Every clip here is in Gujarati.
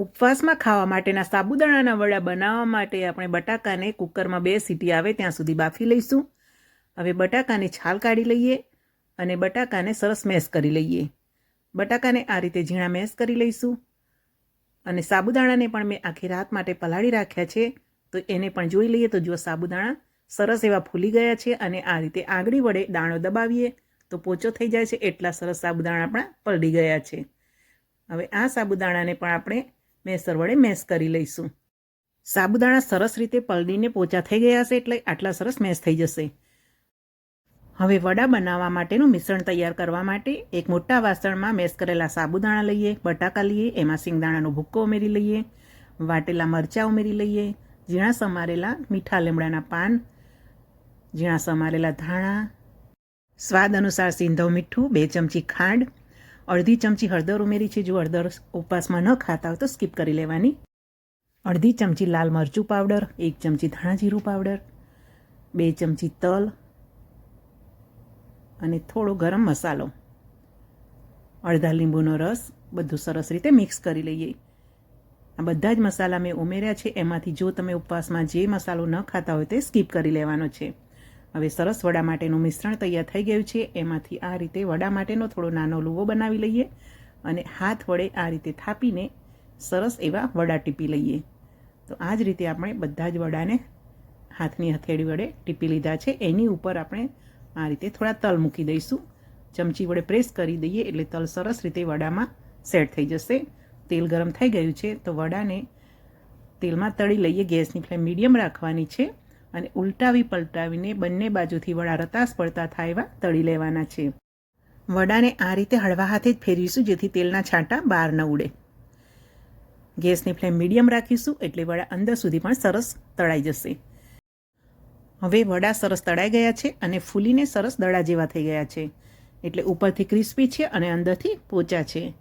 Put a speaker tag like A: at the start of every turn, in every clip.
A: ઉપવાસમાં ખાવા માટેના સાબુદાણાના વડા બનાવવા માટે આપણે બટાકાને કુકરમાં બે સીટી આવે ત્યાં સુધી બાફી લઈશું. હવે બટાકાની છાલ કાઢી લઈએ અને બટાકાને સરસ મેશ કરી લઈએ. બટાકાને આ રીતે ઝીણા મેશ કરી લઈશું. અને સાબુદાણાને પણ મેં આખી રાત માટે પલાળી રાખ્યા છે, તો એને પણ જોઈ લઈએ તો જો સાબુદાણા સરસ એવા ફૂલી ગયા છે અને આ રીતે આંગળી વડે દાણો દબાવીએ તો પોચો થઈ જાય છે, એટલા સરસ સાબુદાણા આપણા પલળી ગયા છે. હવે આ સાબુદાણાને પણ આપણે મેસર વડે મેશ કરી લઈશું. સાબુદાણા સરસ રીતે પલળીને પોચા થઈ ગયા છે એટલે આટલા સરસ મેશ થઈ જશે. હવે વડા બનાવવા માટેનું મિશ્રણ તૈયાર કરવા માટે એક મોટા વાસણમાં મેશ કરેલા સાબુદાણા લઈએ, બટાકા લઈએ, એમાં સિંગદાણાનો ભૂક્કો ઉમેરી લઈએ, વાટેલા મરચાં ઉમેરી લઈએ, ઝીણા સમારેલા મીઠા લીમડાના પાન, ઝીણા સમારેલા ધાણા, સ્વાદ અનુસાર સિંધવ મીઠું, બે ચમચી ખાંડ અડધી ચમચી હળદર ઉમેરી છે. જો હળદર ઉપવાસમાં ન ખાતા હોય તો સ્કીપ કરી લેવાની. અડધી ચમચી લાલ મરચું પાવડર, એક ચમચી ધાણા જીરું પાવડર, બે ચમચી તલ અને થોડો ગરમ મસાલો. અડધા લીંબુનો રસ બધું સરસ રીતે મિક્સ કરી લઈએ. આ બધા જ મસાલા મેં ઉમેર્યા છે. એમાંથી જો તમે ઉપવાસમાં જે મસાલો ન ખાતા હોય તે સ્કીપ કરી લેવાનો છે. હવે સરસ વડા માટેનું મિશ્રણ તૈયાર થઈ ગયું છે. એમાંથી આ રીતે વડા માટેનો થોડો નાનો લુવો બનાવી લઈએ અને હાથ વડે આ રીતે થાપીને સરસ એવા વડા ટીપી લઈએ. તો આ જ રીતે આપણે બધા જ વડાને હાથની હથેળી વડે ટીપી લીધા છે. એની ઉપર આપણે આ રીતે થોડા તલ મૂકી દઈશું. ચમચી વડે પ્રેસ કરી દઈએ એટલે તલ સરસ રીતે વડામાં સેટ થઈ જશે. તેલ ગરમ થઈ ગયું છે તો વડાને તેલમાં તળી લઈએ. ગેસની ફ્લેમ મીડિયમ રાખવાની છે. અને ઉલટાવી પલટાવીને બંને બાજુથી વડા રતાસ પડતા થાય એવા તળી લેવાના છે. વડાને આ રીતે હળવા હાથે જ ફેરવીશું જેથી તેલના છાંટા બહાર ન ઉડે. ગેસની ફ્લેમ મીડિયમ રાખીશું એટલે વડા અંદર સુધી પણ સરસ તળાઈ જશે. હવે વડા સરસ તળાઈ ગયા છે અને ફૂલીને સરસ દડા જેવા થઈ ગયા છે. એટલે ઉપરથી ક્રિસ્પી છે અને અંદરથી પોચા છે.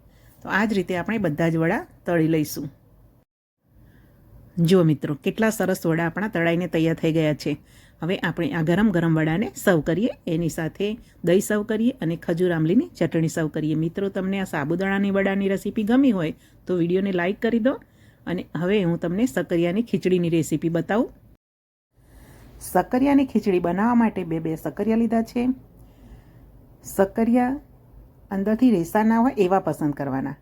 A: તો આ જ રીતે આપણે બધા જ વડા તળી લઈશું. જો મિત્રો, કેટલા સરસ વડા આપણા તળાઈને તૈયાર થઈ ગયા છે. હવે આપણે આ ગરમ ગરમ વડાને સર્વ કરીએ. એની સાથે દહીં સર્વ કરીએ અને ખજૂર આંબલીની ચટણી સર્વ કરીએ. મિત્રો, તમને આ સાબુદાણાની વડાની રેસીપી ગમી હોય તો વિડીયોને લાઇક કરી દો. અને હવે હું તમને સકરિયાની ખીચડીની રેસીપી બતાવું. સકરિયાની ખીચડી બનાવવા માટે બે બે સકરિયા લીધા છે. સકરિયા અંદરથી રેસા ના હોય એવા પસંદ કરવાના.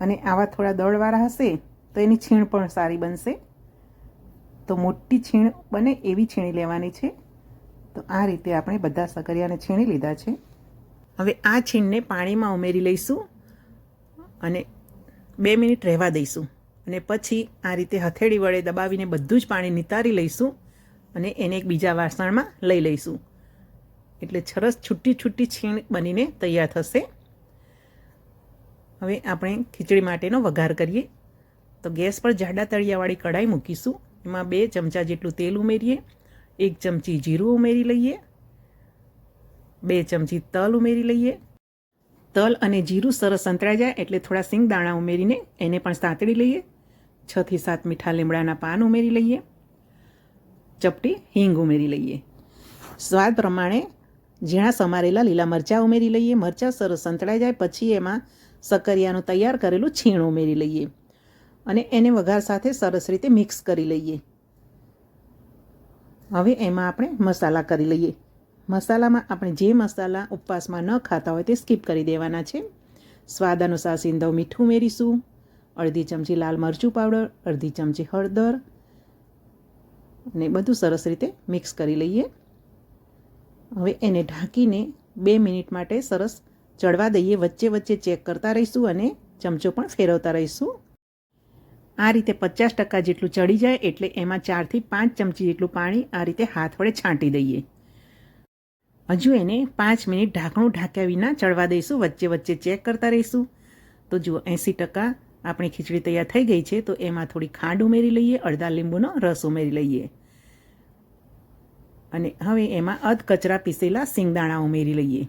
A: અને આવા થોડા દળવાળા હશે તો એની છીણ પણ સારી બનશે. તો મોટી છીણ બને એવી છીણી લેવાની છે. તો આ રીતે આપણે બધા સકરિયાને છીણી લીધા છે. હવે આ છીણને પાણીમાં ઉમેરી લઈશું અને બે મિનિટ રહેવા દઈશું. અને પછી આ રીતે હથેળી વડે દબાવીને બધું જ પાણી નિતારી લઈશું અને એને એક બીજા વાસણમાં લઈ લઈશું. એટલે સરસ છૂટી છૂટી છીણ બનીને તૈયાર થશે. હવે આપણે ખીચડી માટેનો વઘાર કરીએ. તો ગેસ પર જાડા તળિયાવાળી કઢાઈ મૂકીશું. એમાં બે ચમચા જેટલું તેલ ઉમેરીએ. એક ચમચી જીરું ઉમેરી લઈએ. બે ચમચી તલ ઉમેરી લઈએ. તલ અને જીરું સરસ સંતળાઈ જાય એટલે થોડા સિંગ દાણા ઉમેરીને એને પણ સાંતળી લઈએ. છથી સાત મીઠા લીમડાના પાન ઉમેરી લઈએ. ચપટી હિંગ ઉમેરી લઈએ. સ્વાદ પ્રમાણે ઝીણા સમારેલા લીલા મરચાં ઉમેરી લઈએ. મરચાં સરસ સંતળાઈ જાય. પછી એમાં સકરિયાનું તૈયાર કરેલું છીણ ઉમેરી લઈએ. અને એને વઘાર સાથે સરસ રીતે મિક્સ કરી લઈએ. હવે એમાં આપણે મસાલા કરી લઈએ. મસાલામાં આપણે જે મસાલા ઉપવાસમાં ન ખાતા હોય તે સ્કીપ કરી દેવાના છે. સ્વાદ અનુસાર સિંધવ મીઠું ઉમેરીશું અડધી ચમચી લાલ મરચું પાવડર, અડધી ચમચી હળદર ને બધું સરસ રીતે મિક્સ કરી લઈએ. હવે એને ઢાંકીને બે મિનિટ માટે સરસ ચડવા દઈએ. વચ્ચે વચ્ચે ચેક કરતા રહીશું અને ચમચો પણ ફેરવતા રહીશું. આ રીતે પચાસ ટકા જેટલું ચડી જાય એટલે એમાં ચારથી પાંચ ચમચી જેટલું પાણી આ રીતે હાથ વડે છાંટી દઈએ. હજુ એને પાંચ મિનિટ ઢાંકણું ઢાંક્યા વિના ચડવા દઈશું, વચ્ચે વચ્ચે ચેક કરતા રહીશું. તો જુઓ, એંસી ટકા આપણી ખીચડી તૈયાર થઈ ગઈ છે, તો એમાં થોડી ખાંડ ઉમેરી લઈએ, અડધા લીંબુનો રસ ઉમેરી લઈએ. અને હવે એમાં અધ કચરા પીસેલા સિંગદાણા ઉમેરી લઈએ.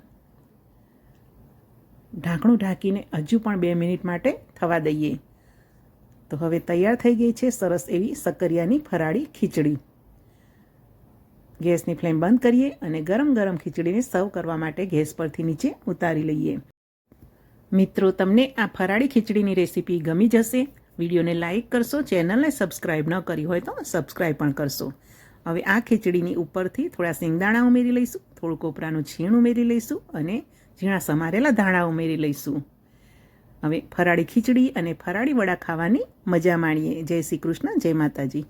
A: ઢાંકણું ઢાંકીને હજુ પણ બે મિનિટ માટે થવા દઈએ. તો હવે તૈયાર થઈ ગઈ છે સરસ એવી સક્કરિયાની ફરાળી ખીચડી. ગેસની ફ્લેમ બંધ કરીએ અને ગરમ ગરમ ખીચડીને સર્વ કરવા માટે ગેસ પરથી નીચે ઉતારી લઈએ. મિત્રો, તમને આ ફરાળી ખીચડીની રેસીપી ગમી જશે? વિડીયોને લાઇક કરશો, ચેનલને સબસ્ક્રાઈબ ન કરી હોય તો સબસ્ક્રાઇબ પણ કરશો. હવે આ ખીચડીની ઉપરથી થોડા સિંગદાણા ઉમેરી લઈશું થોડું કોપરાનું છીણ ઉમેરી લઈશું અને ઝીણા સમારેલા ધાણા ઉમેરી લઈશું. હવે ફરાળી ખીચડી અને ફરાળી વડા ખાવાની મજા માણીએ. જય શ્રી કૃષ્ણ જય માતાજી.